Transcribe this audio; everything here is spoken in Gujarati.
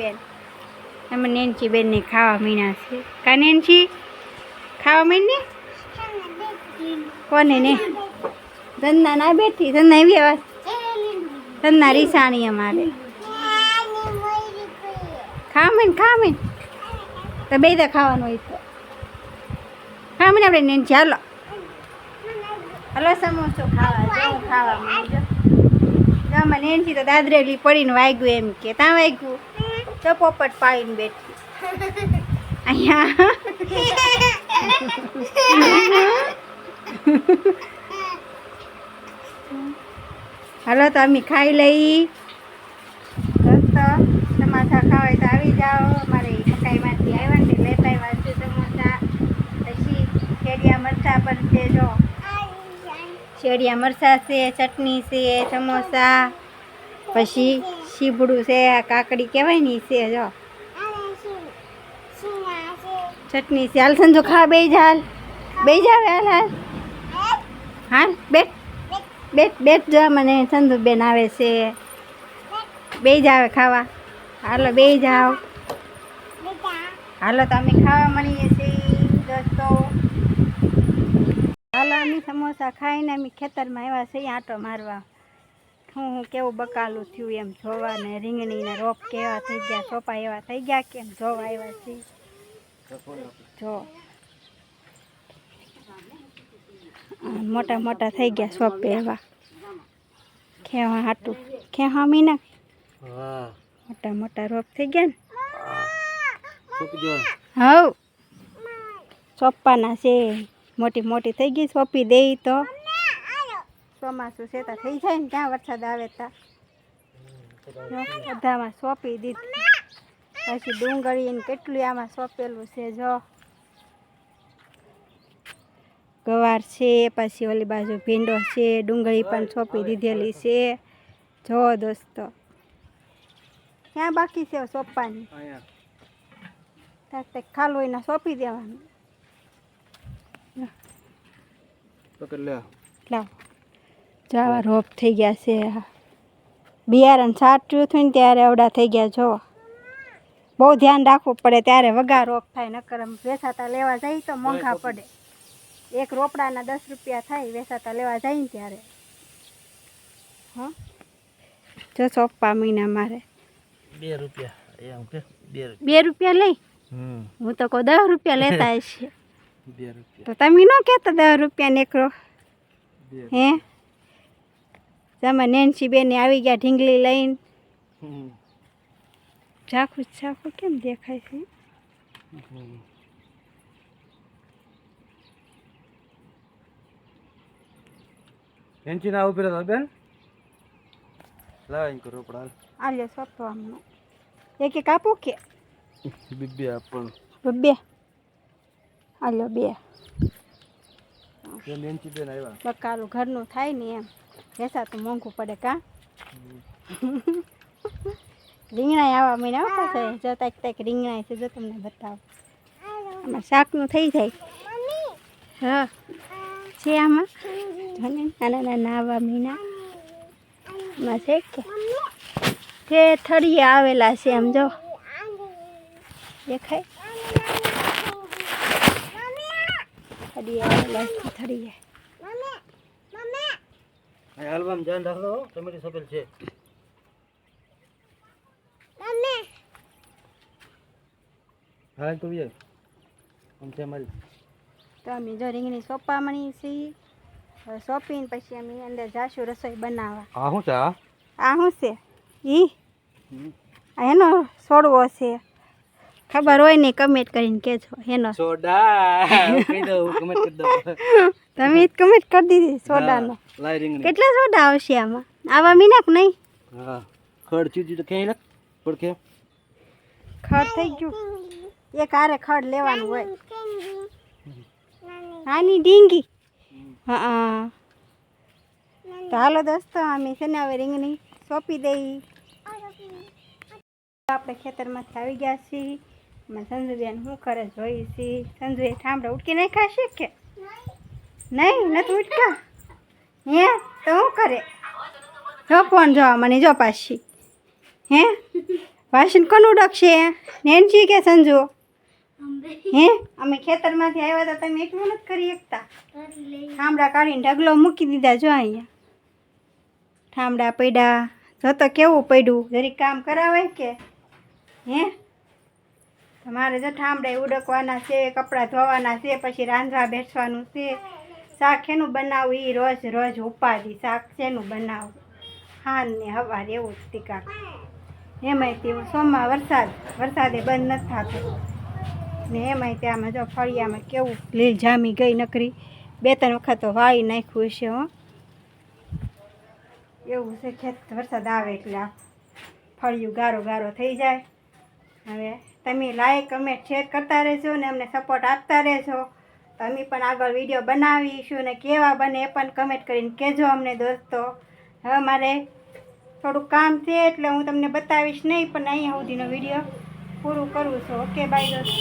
બેન. અમે નેન્સી બેનને ખાવા મીણા છે. કા નેન્સી? ખાવા મીણને? કોને ને? ધંધા ના બેઠી, ધંધા એવી આવાજ ધંધા રીસાણી અમારે. ખાવા મીન ખાવા તો બે દા ખાવાનું હોય તો. ખાવા મીન આપણે નેન હાલો. હલો સમોસો ખાવા ખાવા મને નેન્સી તો દાદરેલી પડીને વાગ્યું એમ કે ત્યાં વાગ્યું? તો પોપટ પાઈને બેઠી. અહીંયા. હાલો તો અમે ખાઈ લઈ. દોસ્તો સમાસા ખાવાય તો આવી જાઓ. અમારે મકાઈમાંથી આવ્યા ને લેતા આવ્યા છે સમોસા. પછી શેડિયા મરચા પણ છે જો. શેડિયા મરચા છે ચટણી છે સમોસા. પછી શીબડું છે, આ કાકડી કહેવાય ને છે, જો. ચટણી છે. હાલ સંજો, ખા બે હાલ. બે જાવે હાલ હાલ. હાલ બેટ બેટ બેટ જો, મને સંધુ બેન આવે છે. બે જાવે ખાવા. હાલો બે જાવ હાલો, તો અમે ખાવા મળીએ છીએ, દોસ્તો. હાલો, અમે સમોસા ખાઈને અમે ખેતરમાં આવ્યા છીએ, આંટો મારવા. હું હું કેવું બકાલું થયું એમ જોવા ને રીંગણીના રોપ કેવા થઈ ગયા સોપા એવા થઈ ગયા કેમ જોવા આવ્યા છીએ? જો. મોટા મોટા થઈ ગયા સોપે એવા. ખેવા હાટું. ખેવા મીના? મોટા મોટા રોપ થઈ ગયા ને? હવ. સોપાના છે. મોટી મોટી થઈ ગઈ સોંપી દે તો. ચોમાસું છે તો થઈ જાય ને ક્યાં વરસાદ આવે તા? બધામાં સોંપી દીધી. પછી ડુંગળીને કેટલું આમાં સોંપેલું છે જો. ગવાર છે પછી ઓલી બાજુ ભીંડો છે ડુંગળી પણ સોંપી દીધેલી છે. જો દોસ્તો. ક્યાં બાકી છે સોંપવાની? ત્યાં ખાલું એને સોંપી દેવાનું. પકડ લે લાવ. જાવા રોપ થઈ ગયા છે. બિયારણ સાચું થયું ને ત્યારે અવડા થઈ ગયા જો. બહુ ધ્યાન રાખવું પડે ત્યારે વગા રોપ થાય નકર વેસાતા લેવા જાય તો મોંઘા પડે. એક રોપડાના દસ રૂપિયા થાય વેસાતા લેવા જાય ને ત્યારે. હા? જો સોપા મહિના મારે. બે રૂપિયા એમ કે બે રૂપિયા. લઈ? હું તો કહું દસ રૂપિયા લેતા હશે. તો તમે ન કહેતા દસ રૂપિયા નીકળો બે હે? તમે નેન્સી બેને આવી ગયા ઢીંગલી લઈને. ઝાખું ઝાખું કેમ દેખાય છે. એન્ચી ના ઊભી રહો બેન. લાવ કરો પડા આલ્યો આમનો. એક એક આપું કે? બીબી આપણ. બે આલ્યો બે. એન્ચી બેન આવ્યા. બકાલું ઘરનું થાય ને એમ. વેસા તો મોંઘું પડે કા રીંગણા આવા મહિના પાસે જો તાક તાક રીંગણા છે જો તમને બતાવો આમાં શાકનું થઈ જાય હા છે આમાં જો ને નાના નાના આવા મહિના આમાં છે કે તે થળીએ આવેલા છે આમ જો દેખાય થળીએ આવેલા છે થળીએ હાલવામાં ધ્યાન રાખજો ટમેટી સફેદ છે. હા તો બી આમ છે મારી તો અમે જો રીંગણી સોપામણી મળી છીએ. હવે સોંપીને પછી અમે અંદર જાશું રસોઈ બનાવવા. આ શું છે આ? આ શું છે? ઈ? એનો છોડવો છે. ખબર હોય ને કમેન્ટ કરીને કહેજો. એનો સોડા. કહી દઉં કમેન્ટ કરી દઉં. તમે કમેન્ટ કરી દીધી સોડાનો. કેટલા સોડા આવશે આમાં? આવા મીનાક નહીં? હા ખડ ચીજી તો ક્યાંય લખ પડખે ખડ થઈ ગયું. એક આરે ખડ લેવાનું હોય. નાની ડીંગી. હા તો હાલો દોસ્તો અમે છે ને હવે રીંગણી સોંપી દઈ. આપણે ખેતરમાંથી આવી ગયા છીએ. અમે સંજુબેન શું કરે? જોઈ છીએ સંજુએ ઠામડા ઉટકી નહીં ખાશે કે? નહીં નથી ઉટકા હે? તો શું કરે? જો ફોન જોવા મને જો પાછી. હે? વાસણ કોનું ડકશે નેનજી કે સંજુ? હે? અમે ખેતરમાંથી આવ્યા હતા તમે એટલું નથી કરી શકતા. ઠામડા કાઢીને ઢગલો મૂકી દીધા જો અહીંયા. ઠામડા પડ્યા. જો તો કેવું પડ્યું? જરીક કામ કરાવે કે? હે? તમારે જો ઠામડા ઉડકવાના છે, કપડાં ધોવાના છે, પછી રાંધવા બેસવાનું છે. શાક શેનું બનાવું? એ રોજ રોજ ઉપાધિ શાક શેનું બનાવું? હાન ને હવાર એવું જ ટીકા એમાંય તેવું સોમમાં વરસાદ, વરસાદે બંધ નથી થતો. ને એમાંય ત્યાંમાં જો ફળિયામાં કેવું લીલ જામી ગઈ નકરી. બે ત્રણ વખત તો વાળી નાખ્યું છે હો. એવું છે, ખેત વરસાદ આવે એટલે ફળિયું ગારો ગારો થઈ જાય. હવે તમે લાઈક કમેન્ટ શેર કરતા રહેજો ને અમને સપોર્ટ આપતા રહેજો. તો અમે પણ આગળ વીડિયો બનાવીશું ને કેવા બને એ પણ કમેન્ટ કરીને કહેજો અમને દોસ્તો. હવે મારે થોડું કામ છે એટલે હું તમને બતાવીશ નહીં, પણ અહીંયા સુધીનો વીડિયો પૂરું કરું છું. ઓકે બાય દોસ્તો.